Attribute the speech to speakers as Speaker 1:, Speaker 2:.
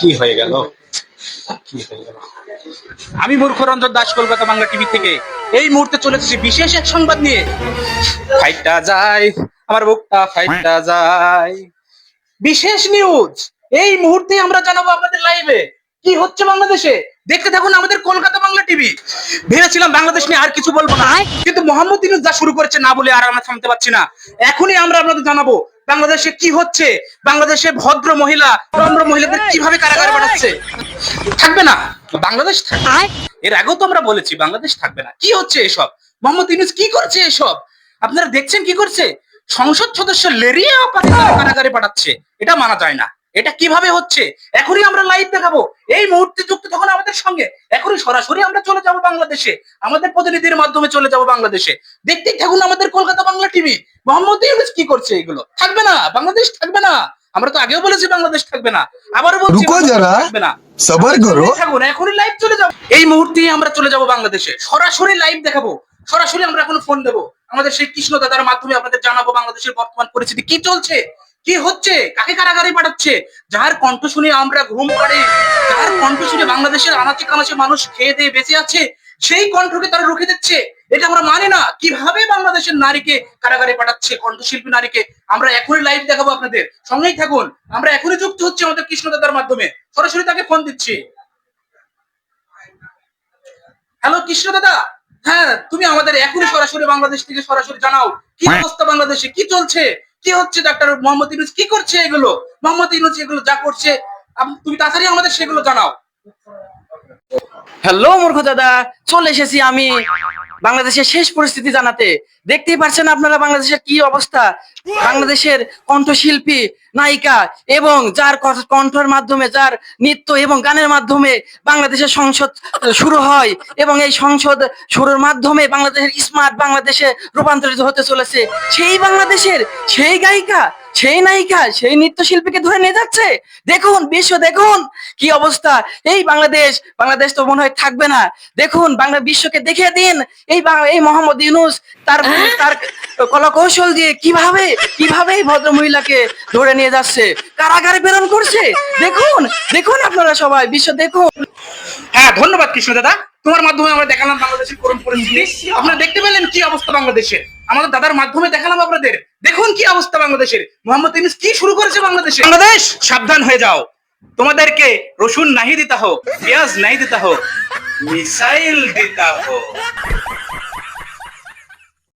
Speaker 1: কি হয়ে গেল? কি হয়ে গেল? আমি মূর্খ রঞ্জন দাস কলকাতা বাংলা টিভি থেকে। এই মুহূর্তে চলে এসেছি বিশেষ এক সংবাদ নিয়ে। ফাইটটা যায় আমার বুকটা ফাইটটা যায়। বিশেষ নিউজ এই মুহূর্তে আমরা জানাব আপনাদের লাইভে কি হচ্ছে বাংলাদেশে। দেখতে থাকুন আমাদের কলকাতা বাংলা টিভি। ভেবেছিলাম বাংলাদেশ নিয়ে আর কিছু বলব না কিন্তু মোহাম্মদ ইউনুস যা শুরু করেছে না বলে আর আমরা থামতে পারছি না। এখনই আমরা আপনাদের জানাব বাংলাদেশে কি হচ্ছে? বাংলাদেশে ভদ্র মহিলা নম্র মহিলাদের কীভাবে কারাগারে পাঠাচ্ছে থাকবে না। বাংলাদেশ থাকবে এর আগেও তো আমরা বলেছি বাংলাদেশ থাকবে না। কি হচ্ছে এসব? মোহাম্মদ ইউনুস কি করছে এসব? আপনারা দেখছেন কি করছে? সংসদ সদস্য লেরিয়া কারাগারে পাঠাচ্ছে। এটা মানা যায় না। এটা কীভাবে হচ্ছে? এখনই আমরা লাইভ দেখাবো। এই মুহূর্তে যুক্ত তখন আমাদের সঙ্গে। এখনই সরাসরি আমরা চলে যাব বাংলাদেশে। আমাদের প্রতিনিধির মাধ্যমে চলে যাব বাংলাদেশে। দেখতেই থাকুন আমাদের কলকাতা টিভি মোহাম্মদ ইউনুস কি করছে এগুলো? থাকবে না বাংলাদেশ থাকবে না। আমরা তো আগেও বলেছি বাংলাদেশ থাকবে না। আবারও বলছি
Speaker 2: রুকো যারা।
Speaker 1: থাকবে না।
Speaker 2: সবার করো
Speaker 1: থাকুন এখনই লাইভ চলে যাব এই মুহূর্তেই আমরা চলে যাব বাংলাদেশে। সরাসরি লাইভ দেখাবো। সরাসরি আমরা এখন ফোন দেবো। আমাদের সেই কৃষ্ণ দাদার মাধ্যমে আপনাদের জানাব বাংলাদেশের বর্তমান পরিস্থিতি। কি চলছে? কি হচ্ছে? কাকে কারাগারে পাঠাচ্ছে? যার কণ্ঠ শুনে আমরা ঘুম পাড়ে যার কণ্ঠ শুনে বাংলাদেশের আনাচে কানাচে মানুষ খেয়ে দিয়ে বেঁচে আছে সেই কণ্ঠকে তারা রুখে দিচ্ছে। এটা আমরা মানি না। কীভাবে বাংলাদেশের নারীকে কারাগারে পাঠাচ্ছে কণ্ঠশিল্পী নারীকে? আমরা এখনই লাইভ দেখাবো আপনাদের। সঙ্গেই থাকুন। আমরা এখনই যুক্ত হচ্ছে আমাদের কৃষ্ণ দাদার মাধ্যমে। সরাসরি তাকে ফোন দিচ্ছি। হ্যালো কৃষ্ণ দাদা? হ্যাঁ তুমি আমাদের এখনই সরাসরি বাংলাদেশ থেকে সরাসরি জানাও। কি অবস্থা বাংলাদেশে? কি চলছে? কি হচ্ছে ডাক্তার মোহাম্মদ ইউনুস? কি করছে এগুলো? মোহাম্মদ ইউনুস এগুলো যা করছে তুমি তাড়াতাড়ি আমাদের সেগুলো জানাও।
Speaker 3: হ্যালো মূর্খ দাদা। চলে এসেছি আমি বাংলাদেশের শেষ পরিস্থিতি জানাতে। দেখতেই পারছেন আপনারা বাংলাদেশের কি অবস্থা? বাংলাদেশের কণ্ঠশিল্পী, নায়িকা এবং যার কণ্ঠের মাধ্যমে, যার নৃত্য এবং গানের মাধ্যমে বাংলাদেশের সংসদ শুরু হয় এবং এই সংসদ শুরুর মাধ্যমে বাংলাদেশের স্মার্ট বাংলাদেশে রূপান্তরিত হতে চলেছে। সেই বাংলাদেশের সেই গায়িকা সেই নায়িকা সেই নৃত্যশিল্পীকে ধরে নিয়ে যাচ্ছে? দেখুন বিশ্ব দেখুন কি অবস্থা। এই বাংলাদেশ বাংলাদেশ তো মনে হয় থাকবে না। দেখুন বাংলা বিশ্বকে দেখিয়ে দিন। এই বাং- এই মোহাম্মদ ইউনুস তার তার কলা কৌশল দিয়ে কীভাবে কীভাবে এই ভদ্র মহিলাকে ধরে নিয়ে যাচ্ছে? কারাগারে প্রেরণ করছে? দেখুন দেখুন আপনারা সবাই বিশ্ব দেখুন।
Speaker 1: হ্যাঁ ধন্যবাদ কৃষ্ণ দাদা। তোমার মাধ্যমে আমরা দেখালাম বাংলাদেশের করুণ পরিস্থিতি। আপনারা দেখতে পেলেন কি অবস্থা বাংলাদেশের? আমাদের দাদার মাধ্যমে দেখালাম আপনাদের। দেখুন কি অবস্থা বাংলাদেশের। মোহাম্মদ ইউনুস কি শুরু করেছে বাংলাদেশে? বাংলাদেশ! সাবধান হয়ে যাও। তোমাদেরকে রসুন নাহি দিতা হোক পেঁয়াজ নাই দিতা হোক মিসাইল দিতা হোক।